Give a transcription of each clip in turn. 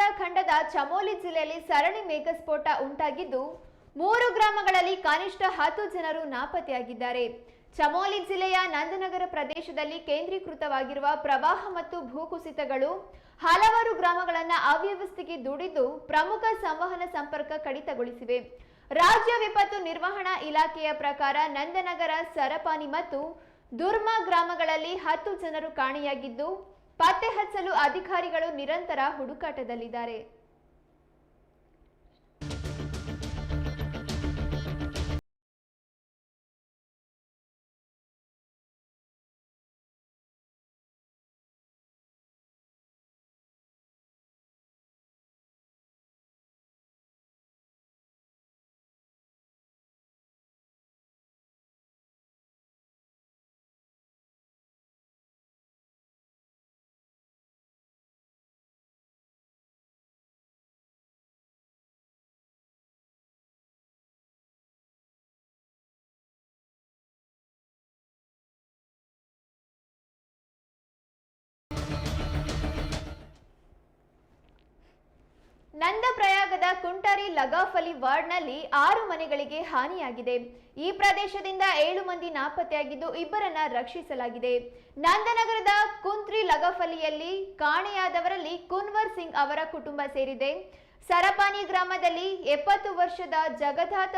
ಉತ್ತರಾಖಂಡದ ಚಮೋಲಿ ಜಿಲ್ಲೆಯಲ್ಲಿ ಸರಣಿ ಮೇಘಸ್ಫೋಟ ಉಂಟಾಗಿದ್ದು ಮೂರು ಗ್ರಾಮಗಳಲ್ಲಿ ಕನಿಷ್ಠ ಹತ್ತು ಜನರು ನಾಪತ್ತೆಯಾಗಿದ್ದಾರೆ. ಚಮೋಲಿ ಜಿಲ್ಲೆಯ ನಂದನಗರ ಪ್ರದೇಶದಲ್ಲಿ ಕೇಂದ್ರೀಕೃತವಾಗಿರುವ ಪ್ರವಾಹ ಮತ್ತು ಭೂಕುಸಿತಗಳು ಹಲವಾರು ಗ್ರಾಮಗಳನ್ನು ಅವ್ಯವಸ್ಥೆಗೆ ದೂಡಿದ್ದು ಪ್ರಮುಖ ಸಂವಹನ ಸಂಪರ್ಕ ಕಡಿತಗೊಳಿಸಿವೆ. ರಾಜ್ಯ ವಿಪತ್ತು ನಿರ್ವಹಣಾ ಇಲಾಖೆಯ ಪ್ರಕಾರ ನಂದನಗರ ಸರಪಾನಿ ಮತ್ತು ದುರ್ಮಾ ಗ್ರಾಮಗಳಲ್ಲಿ ಹತ್ತು ಜನರು ಕಾಣೆಯಾಗಿದ್ದು ಪತ್ತೆ ಹಚ್ಚಲು ಅಧಿಕಾರಿಗಳು ನಿರಂತರ ಹುಡುಕಾಟದಲ್ಲಿದ್ದಾರೆ. ನಂದಪ್ರಯಾಗದ ಕುಂಟರಿ ಲಗಾಫಲಿ ವಾರ್ಡ್ನಲ್ಲಿ ಆರು ಮನೆಗಳಿಗೆ ಹಾನಿಯಾಗಿದೆ. ಈ ಪ್ರದೇಶದಿಂದ ಏಳು ಮಂದಿ ನಾಪತ್ತೆಯಾಗಿದ್ದು ಇಬ್ಬರನ್ನ ರಕ್ಷಿಸಲಾಗಿದೆ. ನಂದನಗರದ ಕುಂತ್ರಿ ಲಗಾಫಲಿಯಲ್ಲಿ ಕಾಣೆಯಾದವರಲ್ಲಿ ಕುನ್ವರ್ ಸಿಂಗ್ ಅವರ ಕುಟುಂಬ ಸೇರಿದೆ. ಸರಪಾನಿ ಗ್ರಾಮದಲ್ಲಿ ಎಪ್ಪತ್ತು ವರ್ಷದ ಜಗದಾತ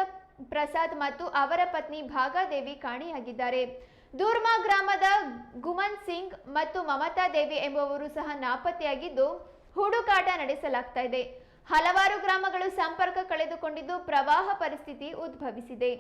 ಪ್ರಸಾದ್ ಮತ್ತು ಅವರ ಪತ್ನಿ ಭಾಗಾದೇವಿ ಕಾಣೆಯಾಗಿದ್ದಾರೆ. ದೂರ್ಮಾ ಗ್ರಾಮದ ಗುಮನ್ ಸಿಂಗ್ ಮತ್ತು ಮಮತಾ ದೇವಿ ಎಂಬುವರು ಸಹ ನಾಪತ್ತೆಯಾಗಿದ್ದು ಹುಡುಕಾಟ ನಡೆಸಲಾಗ್ತಾ ಇದೆ. ಹಲವಾರು ಗ್ರಾಮಗಳು ಸಂಪರ್ಕ ಕಳೆದುಕೊಂಡಿದ್ದು ಪ್ರವಾಹ ಪರಿಸ್ಥಿತಿ ಉದ್ಭವಿಸಿದೆ.